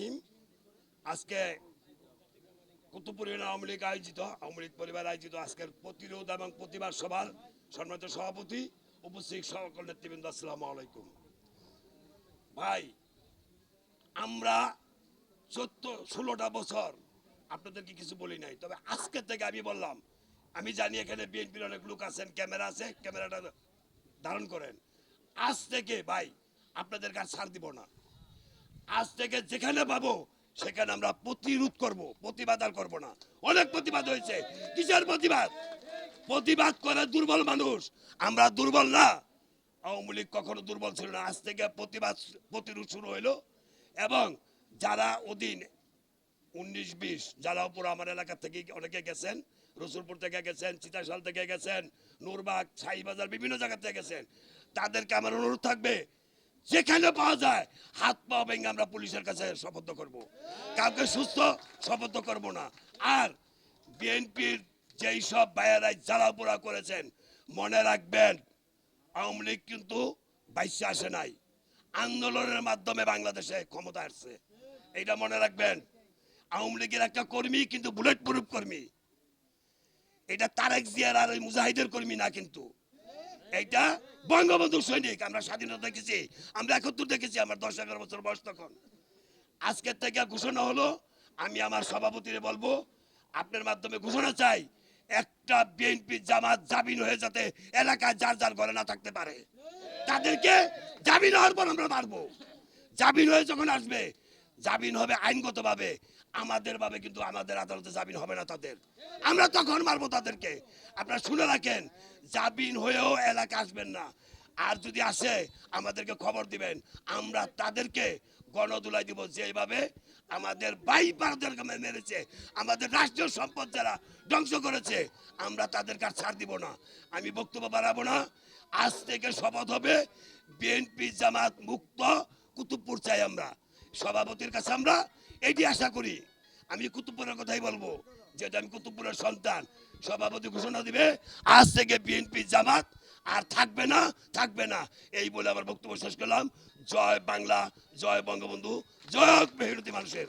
রহিম আজকে কুতুবপুর আওয়ামী লীগ আয়োজিত, আওয়ামী লীগ পরিবার আয়োজিত আজকের প্রতিরোধ এবং প্রতিবাদ সভার সম্মানিত সভাপতি উপস্থিত সকল নেতৃবৃন্দ, আসসালামু আলাইকুম। ভাই, আমরা চোদ্দ, ষোলোটা বছর, আপনাদেরকে কিছু বলি নাই, তবে আজকে থেকে আমি বললাম, আমি জানি এখানে বিএনপির অনেক লোক আছেন, ক্যামেরা আছে, ক্যামেরাটা ধারণ করেন। আজ থেকে, ভাই, আপনাদের কাছে ছাড় দিব না। আজ থেকে যেখানে পাবো, সেখানে আমরা প্রতিরোধ করব, প্রতিবাদ আর করব না। অনেক প্রতিবাদ হয়েছে। কিসের প্রতিবাদ? প্রতিবাদ করে দুর্বল মানুষ। আমরা দুর্বল না। আওয়ামী লীগ কখনো দুর্বল ছিল না। আজ থেকে প্রতিবাদ, প্রতিরোধ শুরু হইল। এবং যারা ওদিন উনিশ, বিশ, যারা উপর আমার এলাকা থেকে অনেকে গেছেন, রসুলপুর থেকে গেছেন, চিতাশাল থেকে গেছেন, নূরবাগ, ছাইবাজার, বিভিন্ন জায়গা থেকে গেছেন, তাদেরকে আমার অনুরোধ থাকবে যেখানে পাওয়া যায়, হাত পা ভেঙে আমরা পুলিশের কাছে শপথ করব। কাউকে সুস্থ শপথ করব না। আর বিএনপির যেই সব ভাইয়েরাই জ্বালাপোড়া করেছেন, মনে রাখবেন, আওয়ামী লীগ কিন্তু বাইশে আসে নাই। আন্দোলনের মাধ্যমে বাংলাদেশে ক্ষমতা আসছে। এইটা মনে রাখবেন, আওয়ামী লীগের একটা কর্মী কিন্তু বুলেট প্রুফ কর্মী। এটা তারেক জিয়ার আর ওই মুজাহিদের কর্মী না কিন্তু। এইটা বঙ্গবন্ধু সৈনিক, আমরা স্বাধীনতা দেখেছি, আমরা একাত্তর দেখেছি, আমার দশ এগারো বছর বয়স তখন। আজকের থেকে ঘোষণা হলো, আমি আমার সভাপতিরে বলব, আপনার মাধ্যমে ঘোষণা চাই, একটা বিএনপি জামাত জামিন হয়ে যাতে এলাকায় যার যার ঘরে না থাকতে পারে। তাদেরকে জামিন হওয়ার পর আমরা মারবো। জামিন হয়ে যখন আসবে জামিন হবে আইনগতভাবে। আমাদের ভাবে কিন্তু আমাদের আদালতে জামিন হবে না তাদের। আমরা তখন মারবো তাদেরকে। আপনারা শুনে রাখেন, জামিন হয়েও এলাকা আসবেন না। আর যদি আসে, আমাদেরকে খবর দিবেন। আমরা তাদেরকে গণদুলাই দিব যেভাবে আমাদের বাই পারদেরকে মেরেছে। আমাদের রাষ্ট্রীয় সম্পদ যারা ধ্বংস করেছে, আমরা তাদের কাছে ছাড় দিব না। আমি বক্তব্য বাড়াবো না। আজ থেকে শপথ হবে, বিএনপি জামাত মুক্ত কুতুবপুর চাই আমরা। সভাপতির কাছে আমরা এটি আশা করি। আমি কুতুবপুরের কথাই বলব, যেহেতু আমি কুতুবপুরের সন্তান, সভাপতি ঘোষণা দিবে, আজ থেকে বিএনপি জামাত আর থাকবে না থাকবে না। এই বলে আমার বক্তব্য শেষ করলাম। জয় বাংলা, জয় বঙ্গবন্ধু, জয় মেহনতি মানুষের।